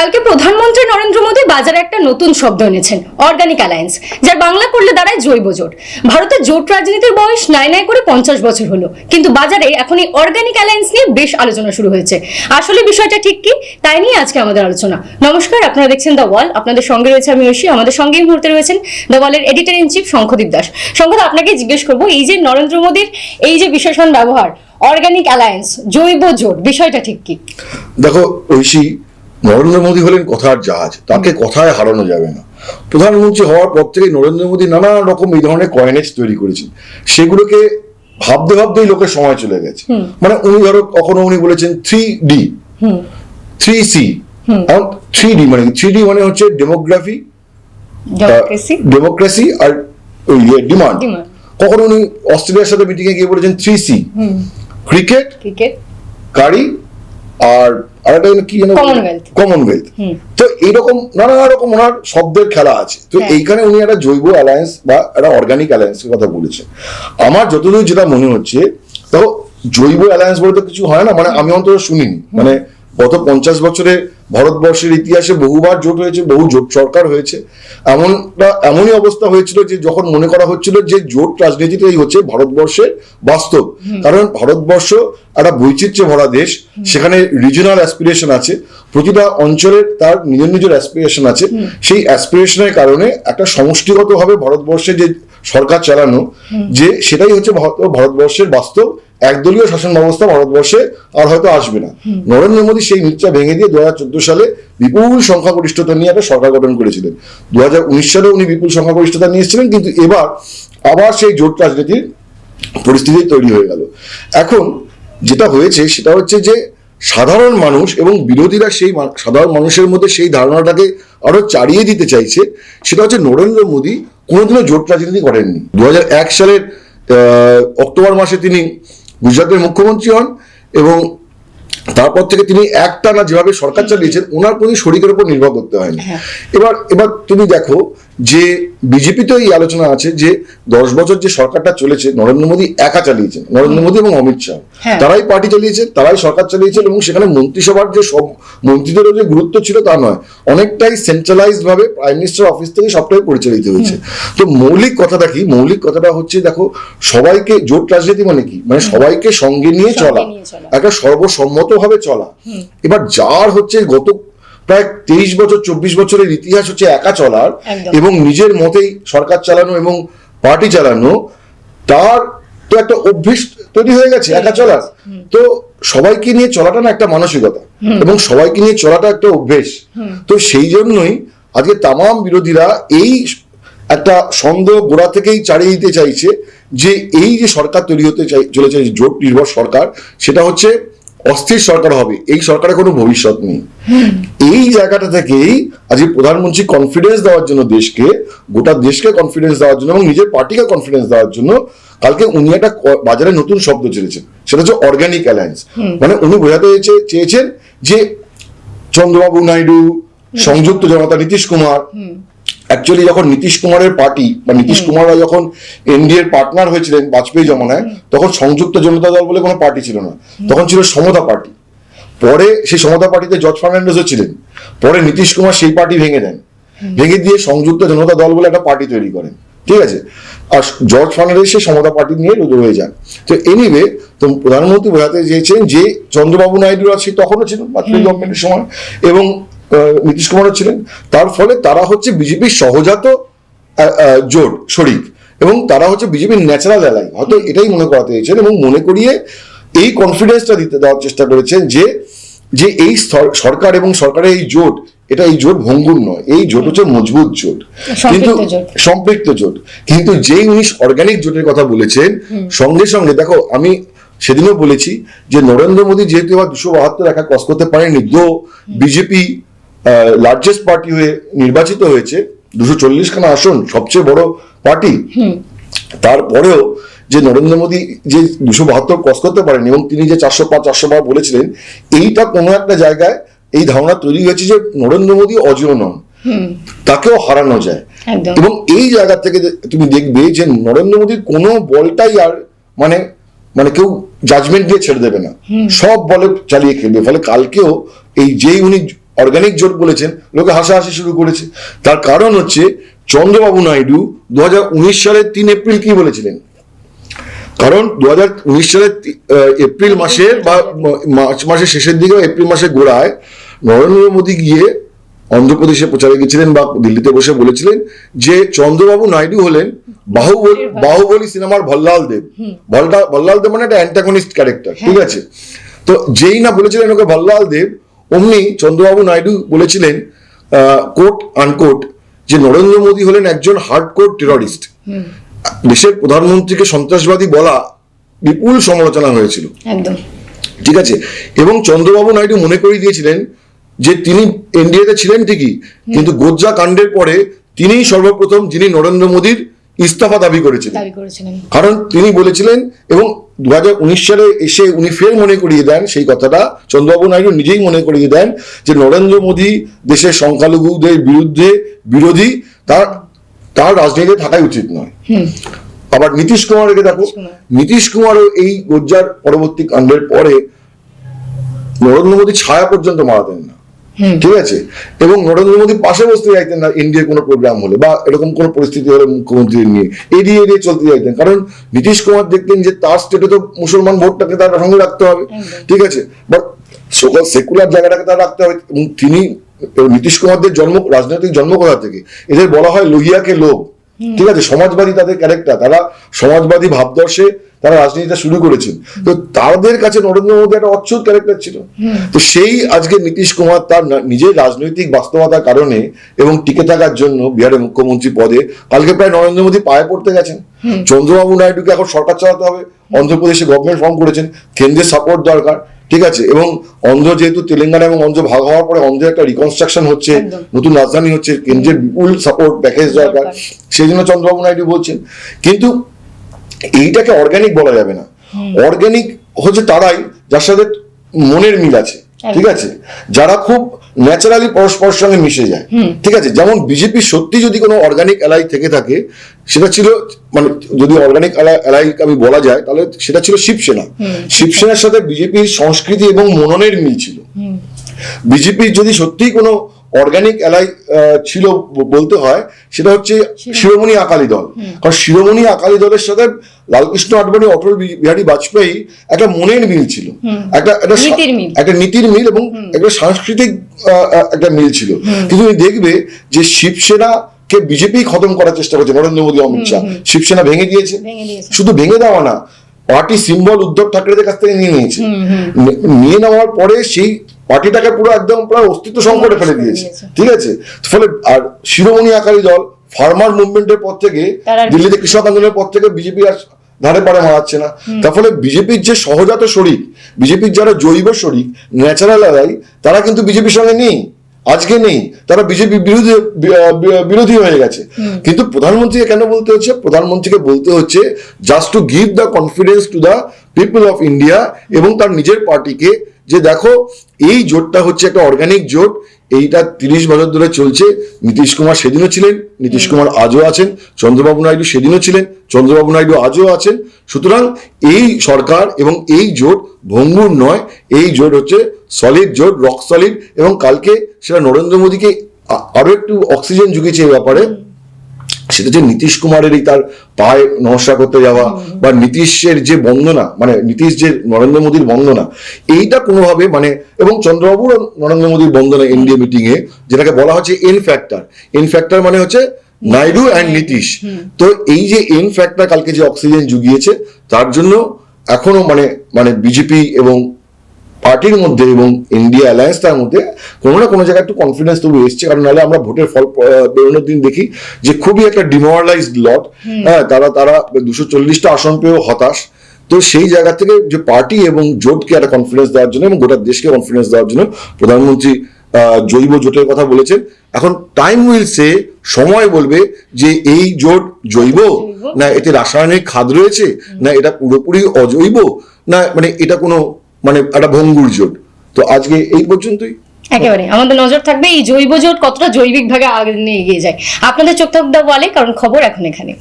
কালকে প্রধানমন্ত্রী নরেন্দ্র মোদী বাজারে একটা নতুন শব্দ এনেছেন অর্গানিক অ্যালায়েন্স যার বাংলা করলে দাঁড়ায় জৈব জোট। ভারতের জোট রাজনীতির বয়স নাই নাই করে পঞ্চাশ বছর হলো, কিন্তু বাজারে এখন এই অর্গানিক অ্যালায়েন্স নিয়ে বেশ আলোচনা শুরু হয়েছে। আসলে বিষয়টা ঠিক কি? তাই নিয়ে আজকে আমাদের আলোচনা। নমস্কার, আপনারা দেখছেন দ্য ওয়াল আপনাদের সঙ্গে রয়েছে আমি ঐশী, আমাদের সঙ্গে এই মুহূর্তে রয়েছেন দ্য ওয়ালের editor in chief Shankhadeep Das. শঙ্খদা আপনাকে জিজ্ঞেস করব, এই যে নরেন্দ্র মোদীর এই যে বিশেষণ ব্যবহার অর্গানিক অ্যালায়েন্স জৈব জোট, বিষয়টা ঠিক কি? দেখো ঐশী নরেন্দ্র মোদী হলেন কথার জাহাজ। তাকে কথায় হারানো যাবে না। প্রধানমন্ত্রী হওয়ার পর থেকে নরেন্দ্র মোদী নানা রকম এই ধরনের কয়েনেজ তৈরি করেছেন। সেগুলোকে ভাবতে ভাবতেই লোকের সময় চলে গেছে। মানে উনি ধরো কখনো উনি বলেছেন three D three C three D মানে থ্রি ডি মানে হচ্ছে ডেমোগ্রাফি ডেমোক্রেসি আর ওই ডিমান্ড কখনো উনি অস্ট্রেলিয়ার সাথে মিটিংয়ে গিয়ে বলেছেন থ্রি সি ক্রিকেট ক্রিকেট গাড়ি আর আরেকটা যেন কি যেন কমনওয়েলথ তো এইরকম নানা রকম ওনার শব্দের খেলা আছে। তো হ্যাঁ। এইখানে উনি একটা জৈব অ্যালায়েন্স বা একটা অর্গানিক অ্যালায়েন্সের কথা বলেছেন। আমার যতদূর যেটা মনে হচ্ছে তো জৈব অ্যালায়েন্স বলে তো কিছু হয় না মানে আমি অন্তত শুনিনি। মানে গত পঞ্চাশ বছরে ভারতবর্ষের ইতিহাসে বহুবার জোট হয়েছে বহু জোট সরকার হয়েছে। এমনটা এমনই অবস্থা হয়েছিল যে যখন মনে করা হচ্ছিল যে জোট রাজনীতিটাই হচ্ছে ভারতবর্ষের বাস্তব। কারণ ভারতবর্ষ একটা বৈচিত্র্য ভরা দেশ সেখানে রিজনাল অ্যাসপিরেশন আছে প্রতিটা অঞ্চলের তার নিজ নিজের অ্যাসপিরেশন আছে। সেই অ্যাসপিরেশনের কারণে একটা সমষ্টিগতভাবে ভারতবর্ষে যে সরকার চালানো যে সেটাই হচ্ছে ভারত- ভারতবর্ষের বাস্তব। একদলীয় শাসন ব্যবস্থা ভারতবর্ষে আর হয়তো আসবে না। নরেন্দ্র মোদী সেই মিথ্যা ভেঙে দিয়ে দু সালে বিপুল সংখ্যাগরিষ্ঠতা নিয়ে একটা সরকার গঠন করেছিলেন। দু হাজার উনিশ সালে উনি বিপুল সংখ্যাগরিষ্ঠতা নিয়ে এসেছিলেন কিন্তু এবার আবার সেই জোট রাজনীতির পরিস্থিতি তৈরি হয়ে গেল। এখন যেটা হয়েছে সেটা হচ্ছে যে সাধারণ মানুষ এবং বিরোধীরা সেই সাধারণ মানুষের মধ্যে সেই ধারণাটাকে আরও চাড়িয়ে দিতে চাইছে, সেটা হচ্ছে নরেন্দ্র মোদী কোনোদিনও জোট রাজনীতি করেননি। দু হাজার এক সালের অক্টোবর মাসে তিনি গুজরাটের মুখ্যমন্ত্রী হন এবং তারপর থেকে তিনি একটানা যেভাবে সরকার চালিয়েছেন ওনার প্রতি শরীরের উপর নির্ভর করতে হয়নি হ্যাঁ। এবার এবার তুমি দেখো যে বিজেপিতে এই আলোচনা আছে যে দশ বছর যে সরকারটা চলেছে নরেন্দ্র মোদী একা চালিয়েছেন নরেন্দ্র মোদী এবং অমিত শাহ। হ্যাঁ। তারাই পার্টি চালিয়েছে তারাই সরকার চালিয়েছেন এবং সেখানে মন্ত্রিসভার যে সব মন্ত্রীদেরও যে গুরুত্ব ছিল তা নয়। অনেকটাই সেন্ট্রালাইজড ভাবে প্রাইম মিনিস্টার অফিস থেকে সবটাই পরিচালিত হয়েছে। তো মৌলিক কথাটা কি? মৌলিক কথাটা হচ্ছে দেখো সবাইকে জোট রাজনীতি মানে কি? মানে সবাইকে সঙ্গে নিয়ে চলা। নিয়ে চলা। একটা সর্বসম্মতভাবে চলা। এবার যার হচ্ছে গত প্রায় তেইশ বছর চব্বিশ বছরের ইতিহাস হচ্ছে একা চলার এবং নিজের মতেই সরকার চালানো এবং পার্টি চালানো তার তো একটা অভ্যেস তৈরি হয়ে গেছে একা চলার। তো সবাইকে নিয়ে চলাটা না একটা মানসিকতা এবং সবাইকে নিয়ে চলাটা একটা অভ্যেস। তো সেই জন্যই আজকে তামাম বিরোধীরা এই একটা সন্দেহ গোড়া থেকেই চালিয়ে দিতে চাইছে যে এই যে সরকার তৈরি হতে চাই চলেছে জোট নির্ভর সরকার সেটা হচ্ছে অস্থির সরকার হবে এই সরকারের কোনো ভবিষ্যৎ নেই। এই জায়গাটা থেকেই আজকে প্রধানমন্ত্রী কনফিডেন্স দেওয়ার জন্য দেশকে গোটা দেশকে কনফিডেন্স দেওয়ার জন্য এবং নিজের পার্টিকে কনফিডেন্স দেওয়ার জন্য কালকে উনি একটা বাজারে নতুন শব্দ ছেড়েছেন। সেটা হচ্ছে অর্গানিক অ্যালায়েন্স মানে উনি বোঝাতে চেয়ে- চেয়েছেন যে চন্দ্রবাবু নাইডু সংযুক্ত জনতা নীতিশ কুমার অ্যাকচুয়ালি যখন নীতিশ কুমারের পার্টি বা নীতিশ কুমাররা যখন এনডিএর পার্টনার হয়েছিলেন বাজপেয়ী জমানায় তখন সংযুক্ত জনতা দল বলে কোনো পার্টি ছিল না। তখন ছিল সমতা পার্টি পরে সেই সমতা পার্টিতে জর্জ ফার্নান্ডেসও ছিলেন। পরে নীতিশ কুমার সেই পার্টি ভেঙে দেন। ভেঙে দিয়ে সংযুক্ত জনতা দল বলে একটা পার্টি তৈরি করেন। ঠিক আছে? আর জর্জ ফার্নান্ডেস সেই সমতা পার্টি নিয়ে রয়ে যান। তো এনিওয়ে তো প্রধানমন্ত্রী বোঝাতে চেয়েছেন যে চন্দ্রবাবু নাইডুরা সেই তখনও ছিলেন বাজপেয়ী গভর্নমেন্টের সময় এবং নীতিশ কুমারও ছিলেন। তার ফলে তারা হচ্ছে বিজেপির সহজাত জোট শরিক এবং তারা হচ্ছে বিজেপির ন্যাচারাল অ্যালাই হয়তো এটাই মনে করাতে চেয়েছেন এবং মনে করিয়ে এই কনফিডেন্সটা দিতে দেওয়ার চেষ্টা করেছেন যে যে এই সরকার এবং সরকারের এই জোট এটা এই জোট ভঙ্গুর নয়। এই জোট হচ্ছে মজবুত জোট। কিন্তু সম্পৃক্ত জোট। সম্পৃক্ত জোট। কিন্তু যেই উনি অর্গানিক জোটের কথা বলেছেন সঙ্গে সঙ্গে দেখো আমি সেদিনও বলেছি যে নরেন্দ্র মোদী যেহেতু এবার দুশো বাহাত্তর একা ক্রস করতে পারেনি দো বিজেপি লার্জেস্ট পার্টি হয়ে নির্বাচিত হয়েছে দুশো চল্লিশ খানা আসন সবচেয়ে বড় পার্টি তারপরেও যে নরেন্দ্র মোদী যে দুশো বাহাত্তর ক্রস করতে পারেন এবং তিনি যে চারশো পাঁচ চারশো বার বলেছিলেন এইটা কোনো একটা জায়গায় এই ধারণা তৈরি হয়েছে যে নরেন্দ্র মোদী অজেয় নন। তাকেও হারানো যায়। এবং এই জায়গা থেকে তুমি দেখবে যে নরেন্দ্র মোদীর কোনো বলটাই আর মানে মানে কেউ জাজমেন্ট দিয়ে ছেড়ে দেবে না। সব বলে চালিয়ে খেলবে। ফলে কালকেও এই যেই উনি অর্গানিক জোট বলেছেন লোকে হাসাহাসি শুরু করেছে। তার কারণ হচ্ছে চন্দ্রবাবু নাইডু দু সালের তিন এপ্রিল কি বলেছিলেন? কারণ দু সালের তি- আহ, এপ্রিল মাসের বা মার্চ মাসের শেষের দিকে এপ্রিল মাসের গোড়ায় নরেন্দ্র মোদী গিয়ে অন্ধ্রপ্রদেশে প্রচারে গেছিলেন বা দিল্লিতে বসে বলেছিলেন যে চন্দ্রবাবু নাইডু হলেন বাহুবলী বাহুবলী সিনেমার ভল্লাল দেব। ভল্লা- ভল্লাল দেব মানে একটা অ্যান্টাগনিস্ট ক্যারেক্টার ঠিক আছে? তো যেই না বলেছিলেন ওকে ভল্লাল দেব অমনি চন্দ্রবাবু নাইডু বলেছিলেন কোট আনকোট যে নরেন্দ্র মোদী হলেন একজন হার্ডকোর টেররিস্ট দেশের প্রধানমন্ত্রীকে সন্ত্রাসবাদী বলা বিপুল সমালোচনা হয়েছিল। একদম। ঠিক আছে? এবং চন্দ্রবাবু নাইডু মনে করিয়ে দিয়েছিলেন যে তিনি এনডিএতে ছিলেন ঠিকই কিন্তু গোজ্জা কাণ্ডের পরে তিনিই সর্বপ্রথম যিনি নরেন্দ্র মোদীর ইস্তফা দাবি করেছিলেন। কারণ তিনি বলেছিলেন এবং দু সালে এসে উনি ফের মনে করিয়ে দেন সেই কথাটা। চন্দ্রবাবু নাইডু নিজেই মনে করিয়ে দেন যে নরেন্দ্র মোদী দেশের সংখ্যালঘুদের বিরুদ্ধে বিরোধী তার তার রাজনীতিতে থাকাই উচিত নয়। আবার নীতিশ কুমারকে দেখো নীতিশ কুমারও এই গোজ্জার পরবর্তী কাণ্ডের পরে নরেন্দ্র মোদী ছায়া পর্যন্ত মারাতেন না। ঠিক আছে? এবং নরেন্দ্র মোদী পাশে বসতে চাইতেন না ইন্ডিয়ার কোনো প্রোগ্রাম হলে বা এরকম কোনো পরিস্থিতি হলে মুখ্যমন্ত্রী নিয়ে। এড়িয়ে এড়িয়ে চলতে চাইতেন কারণ নীতিশ কুমার দেখতেন যে তার স্টেটে তো মুসলমান ভোটটাকে তার সঙ্গে রাখতে হবে। ঠিক আছে? বাট সকল সেকুলার জায়গাটাকে তার রাখতে হবে। এবং তিনি নীতিশ কুমারদের জন্ম রাজনৈতিক জন্ম কোথা থেকে এদের বলা হয় লোহিয়াকে লোক ঠিক আছে সমাজবাদী তাদের ক্যারেক্টার তারা সমাজবাদী ভাবদর্শে তারা রাজনীতিটা শুরু করেছেন। তো তাদের কাছে নরেন্দ্র মোদী একটা অচ্ছুত ক্যারেক্টার ছিল। তো সেই আজকে নীতিশ কুমার তার নিজের রাজনৈতিক বাস্তবতার কারণে এবং টিকে থাকার জন্য বিহারের মুখ্যমন্ত্রী পদে কালকে প্রায় নরেন্দ্র মোদী পায়ে পড়তে গেছেন। চন্দ্রবাবু নাইডুকে এখন সরকার চালাতে হবে। অন্ধ্রপ্রদেশে গভর্নমেন্ট ফর্ম করেছেন। কেন্দ্রের সাপোর্ট দরকার। ঠিক আছে? এবং অন্ধ্র যেহেতু তেলেঙ্গানা এবং অন্ধ্র ভাগ হওয়ার পরে অন্ধ্রের একটা রিকনস্ট্রাকশন হচ্ছে নতুন রাজধানী হচ্ছে কেন্দ্রের বিপুল সাপোর্ট প্যাকেজ দরকার। দরকার। সেই জন্য চন্দ্রবাবু নাইডু বলছেন কিন্তু এইটাকে অর্গ্যানিক বলা যাবে না। অর্গ্যানিক হচ্ছে তারাই যার সাথে মনের মিল আছে। ঠিক আছে? যারা খুব ন্যাচারালি পরস্পরের সঙ্গে মিশে যায়। ঠিক আছে? যেমন বিজেপি সত্যি যদি কোনো অর্গানিক এলাই থেকে থাকে সেটা ছিল মানে যদি অর্গানিক এলাই আমি বলা যায় তাহলে সেটা ছিল শিবসেনা। শিবসেনার সাথে বিজেপির সংস্কৃতি এবং মননের মিল ছিল। বিজেপির যদি সত্যিই কোনো অর্গানিক অ্যালাই ছিল বলতে হয় সেটা হচ্ছে শিরোমণি। আকালি দল। কারণ শিরোমণি আকালি দলের সাথে লালকৃষ্ণ আডবাণী অটল বিহারী বাজপেয়ী একটা মনের মিল ছিল। একটা একটা নীতির মিল। একটা নীতির মিল এবং একটা সাংস্কৃতিক একটা মিল ছিল। কিন্তু তুমি দেখবে যে শিবসেনা কে বিজেপি খতম করার চেষ্টা করছে নরেন্দ্র মোদী অমিত শাহ। শিবসেনা ভেঙে দিয়েছে। শুধু ভেঙে দেওয়া না পার্টি সিম্বল উদ্ধব ঠাকরেদের কাছ থেকে নিয়ে নিয়েছে। নিয়ে নেওয়ার পরে সেই পার্টিটাকে পুরো একদম প্রায় অস্তিত্ব সংকটে ফেলে দিয়েছে। ঠিক আছে? ফলে আর শিরোমণি আকালী দল ফার্মার মুভমেন্টের পর থেকে দিল্লিতে কৃষক আন্দোলনের পর থেকে বিজেপি আর ধারে পারে মারাচ্ছে না। তার ফলে বিজেপির যে সহজাত শরিক বিজেপির যারা জৈব শরিক ন্যাচারাল আলাই তারা কিন্তু বিজেপির সঙ্গে নেই। আজকে নেই। তারা বিজেপি বিরোধী বিরোধী হয়ে গেছে। কিন্তু প্রধানমন্ত্রীকে কেন বলতে হচ্ছে? প্রধানমন্ত্রীকে বলতে হচ্ছে just to give the confidence to the people of India এবং তার নিজের পার্টিকে যে দেখো, এই জোটটা হচ্ছে একটা অর্গানিক জোট। এইটা তিরিশ বছর ধরে চলছে। নীতিশ কুমার সেদিনও ছিলেন, নীতিশ কুমার আজও আছেন, চন্দ্রবাবু নাইডু সেদিনও ছিলেন, চন্দ্রবাবু নাইডু আজও আছেন। সুতরাং এই সরকার এবং এই জোট ভঙ্গুর নয়। এই জোট হচ্ছে সলিড জোট রক সলিড এবং কালকে সেটা নরেন্দ্র মোদীকে আরও একটু অক্সিজেন জুগিয়েছে এই ব্যাপারে। সেটা যে নীতিশ কুমারের এই তার পায়ে নমস্কার করতে যাওয়া বা নীতিশের যে বন্দনা মানে নীতিশ যে নরেন্দ্র মোদীর বন্দনা এইটা কোনোভাবে মানে এবং চন্দ্রবাবুর নরেন্দ্র মোদীর বন্দনা এনডিএ মিটিং এ যেটাকে বলা হচ্ছে এন ফ্যাক্টর এন ফ্যাক্টর মানে হচ্ছে নাইডু অ্যান্ড নীতিশ। তো এই যে এন ফ্যাক্টর কালকে যে অক্সিজেন জুগিয়েছে তার জন্য এখনও মানে মানে বিজেপি এবং পার্টির মধ্যে এবং ইন্ডিয়া অ্যালায়েন্সটার মধ্যে কোনো না কোনো জায়গায় একটু কনফিডেন্স তবু এসছে। কারণ নাহলে আমরা ভোটের ফল বেরোনোর দিন দেখি যে খুবই একটা ডিমোরালাইজড লট হ্যাঁ তারা তারা দুশো চল্লিশটা আসন পেয়েও হতাশ। তো সেই জায়গা থেকে যে পার্টি এবং জোটকে একটা কনফিডেন্স দেওয়ার জন্য এবং গোটা দেশকে কনফিডেন্স দেওয়ার জন্য প্রধানমন্ত্রী আহ, জৈব জোটের কথা বলেছেন। এখন টাইম উইল সে সময় বলবে যে এই জোট জৈব? না এতে রাসায়নিক খাদ রয়েছে? না এটা পুরোপুরি অজৈব? না মানে এটা কোনো মানে একটা ভঙ্গুর জোট। তো আজকে এই পর্যন্তই। একেবারে। আমাদের নজর থাকবে এই জৈব জোট কতটা জৈবিক ভাগে আগে নিয়ে এগিয়ে যায়। আপনাদের চোখ থাকবে বলে কারণ খবর এখন এখানে।